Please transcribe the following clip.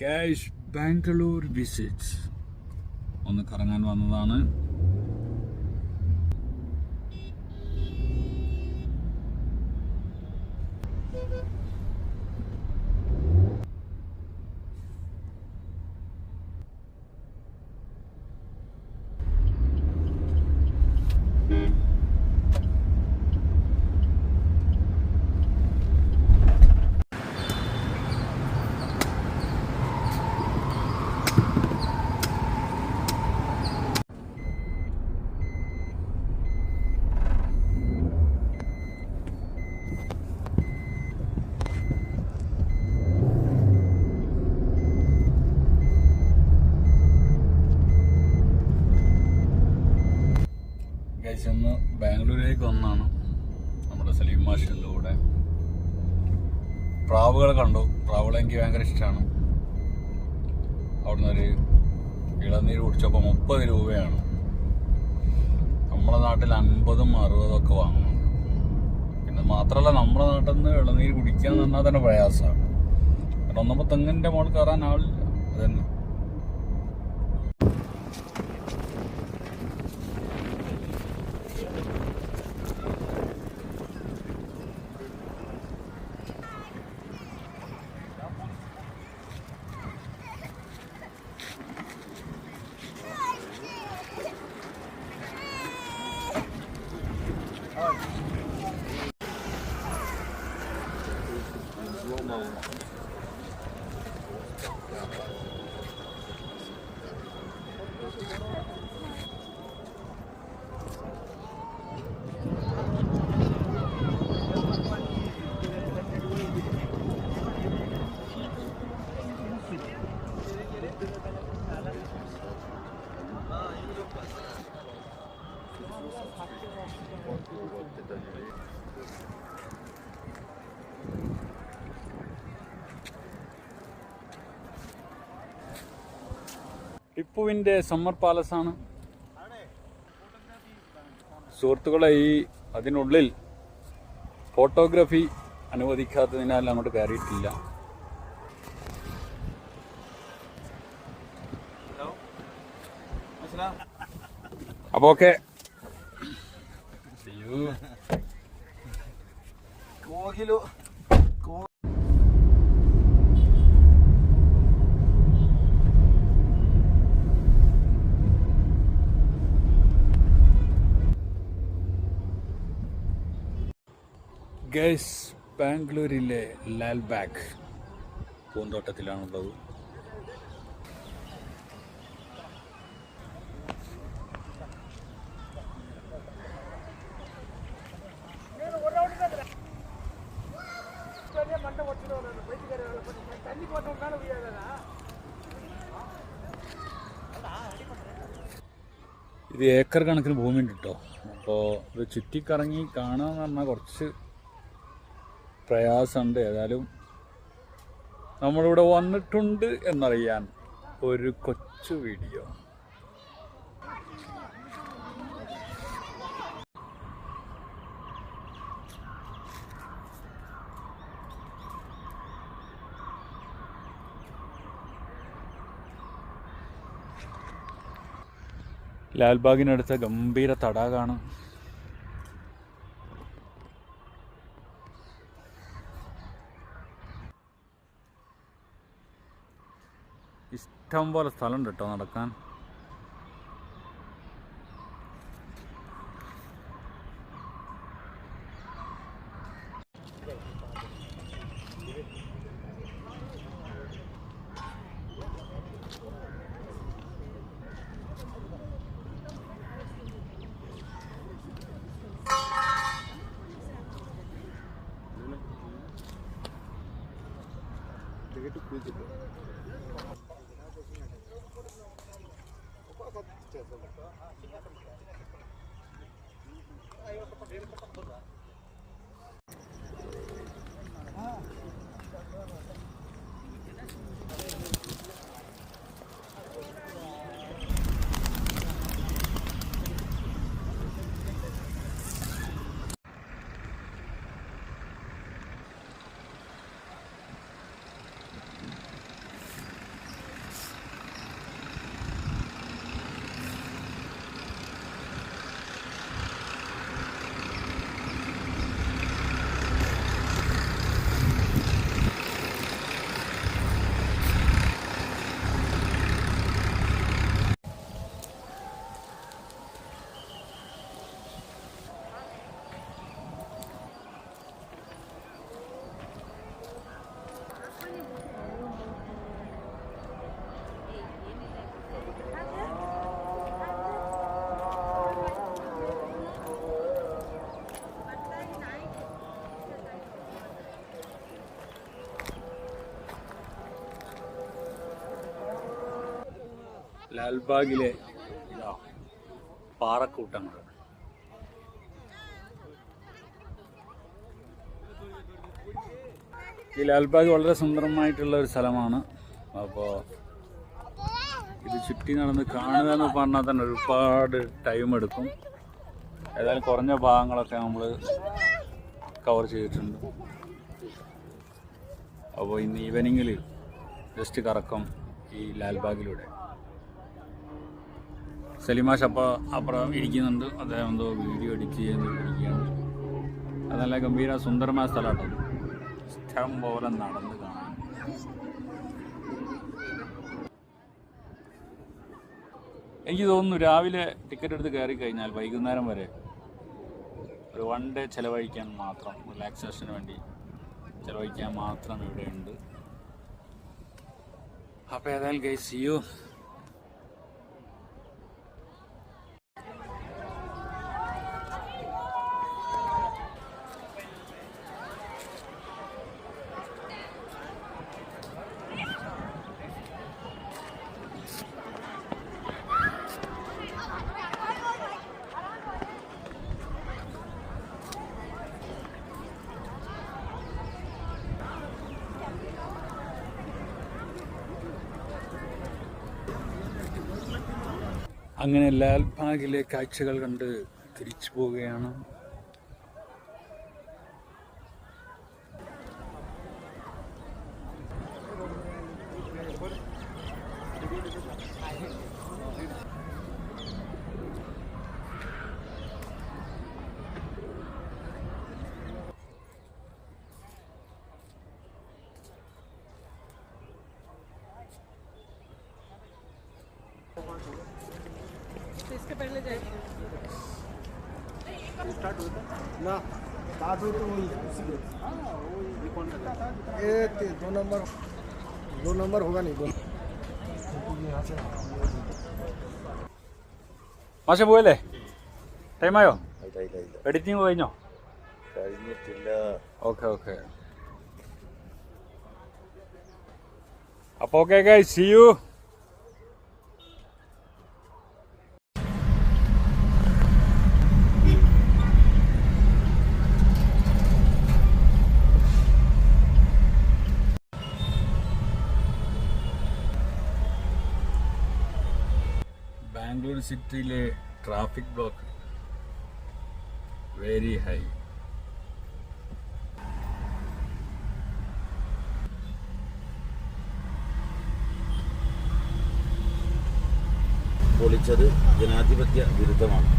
Cash Bangalore visits ഒന്ന് കറങ്ങാൻ വന്നതാണ് ഗൈസ് ഇന്ന് ബാംഗ്ലൂരിലേക്ക് വന്നാണ് നമ്മുടെ സലീം മാഷിന്റെ കൂടെ. പ്രാവുകളെ കണ്ടു. പ്രാവുകളെ എനിക്ക് ഭയങ്കര ഇഷ്ടമാണ് അവിടുന്ന് ഒരു ഇളനീര് കുടിച്ചപ്പോൾ മുപ്പത് രൂപയാണ്. നമ്മുടെ നാട്ടിൽ അൻപതും അറുപതും ഒക്കെ വാങ്ങുന്നുണ്ട് പിന്നെ മാത്രമല്ല നമ്മുടെ നാട്ടിൽ നിന്ന് ഇളനീര് കുടിക്കുക എന്ന് പറഞ്ഞാൽ തന്നെ പ്രയാസമാണ് കാരണം ഒന്നപ്പോൾ തെങ്ങിന്റെ മുകളിൽ കയറാൻ ആളില്ല. അതന്നെ. ടിപ്പുവിന്റെ സമ്മർ പാലസ് ആണ് സുഹൃത്തുക്കളെ ഈ അതിനുള്ളിൽ ഫോട്ടോഗ്രാഫി അനുവദിക്കാത്തതിനാൽ അങ്ങോട്ട് കയറിയിട്ടില്ല. അപ്പോൾ ഓക്കെ കോഹിലു ഗൈസ് ബാംഗ്ലൂരിലെ ലാൽബാഗ് പൂന്തോട്ടത്തിലാണുള്ളത്. ഇത് ഏക്കർ കണക്കിന് ഭൂമി ഉണ്ട് കേട്ടോ അപ്പോൾ ഇത് ചുറ്റിക്കറങ്ങി കാണാമെന്ന് പറഞ്ഞാൽ കുറച്ച് പ്രയാസമുണ്ട്. ഏതായാലും നമ്മളിവിടെ വന്നിട്ടുണ്ട് എന്നറിയാൻ ഒരു കൊച്ചു വീഡിയോ. ലാൽബാഗിനടുത്ത ഗംഭീര തടാകാണ് ഇഷ്ടം പോലെ സ്ഥലമുണ്ട് കേട്ടോ നടക്കാൻ. ടിക്കറ്റ് പൂജ്യം Ayos, kapag ganyan, kapag doon ah. ലാൽബാഗിലെ പാറക്കൂട്ടങ്ങൾ ഈ ലാൽബാഗ് വളരെ സുന്ദരമായിട്ടുള്ള ഒരു സ്ഥലമാണ്. അപ്പോൾ ഇത് ചുറ്റി നടന്ന് കാണുക എന്ന് പറഞ്ഞാൽ തന്നെ ഒരുപാട് ടൈം എടുക്കും. ഏതായാലും കുറഞ്ഞ ഭാഗങ്ങളൊക്കെ നമ്മൾ കവർ ചെയ്തിട്ടുണ്ട്. അപ്പോൾ ഇന്ന് ഈവനിങ്ങിൽ ജസ്റ്റ് കറക്കം ഈ ലാൽബാഗിലൂടെ. സലിമാഷ് അപ്പോൾ അപ്പുറം ഇരിക്കുന്നുണ്ട്. അദ്ദേഹം എന്തോ വീഡിയോ എഡിറ്റ് ചെയ്യുന്നുണ്ടിരിക്കുകയാണ് അത് നല്ല ഗംഭീര സുന്ദരമായ സ്ഥലമാണ് ഇഷ്ടം പോലെ നടന്ന് കാണാൻ എനിക്ക് തോന്നുന്നു രാവിലെ ടിക്കറ്റ് എടുത്ത് കയറി കഴിഞ്ഞാൽ വൈകുന്നേരം വരെ ഒരു വൺ ഡേ ചിലവഴിക്കാൻ മാത്രം റിലാക്സേഷന് വേണ്ടി ചിലവഴിക്കാൻ മാത്രം ഇവിടെയുണ്ട്. അപ്പോൾ ഏതായാലും ഗൈസ് യു അങ്ങനെ ലാൽബാഗിലെ കാഴ്ചകൾ കണ്ട് തിരിച്ചു പോവുകയാണ്. इसके पहले जाएगी ना स्टार्ट हुई तो वही उसी में। ये ते- दो नंबर दो नंबर होगा नहीं दो यहाँ से മാഷെ പോയല്ലേ ടൈമായോ ഇല്ല ഇല്ല ഇല്ല എഡിറ്റിംഗ് കഴിഞ്ഞോ കഴിഞ്ഞിട്ടില്ല ഓക്കെ ഓക്കെ അപ്പോൾ okay guys C you Bangalore സിറ്റിയിലെ ട്രാഫിക് ബ്ലോക്ക് വെരി ഹൈ പൊളിച്ചത് ജനാധിപത്യ വിരുദ്ധമാണ്.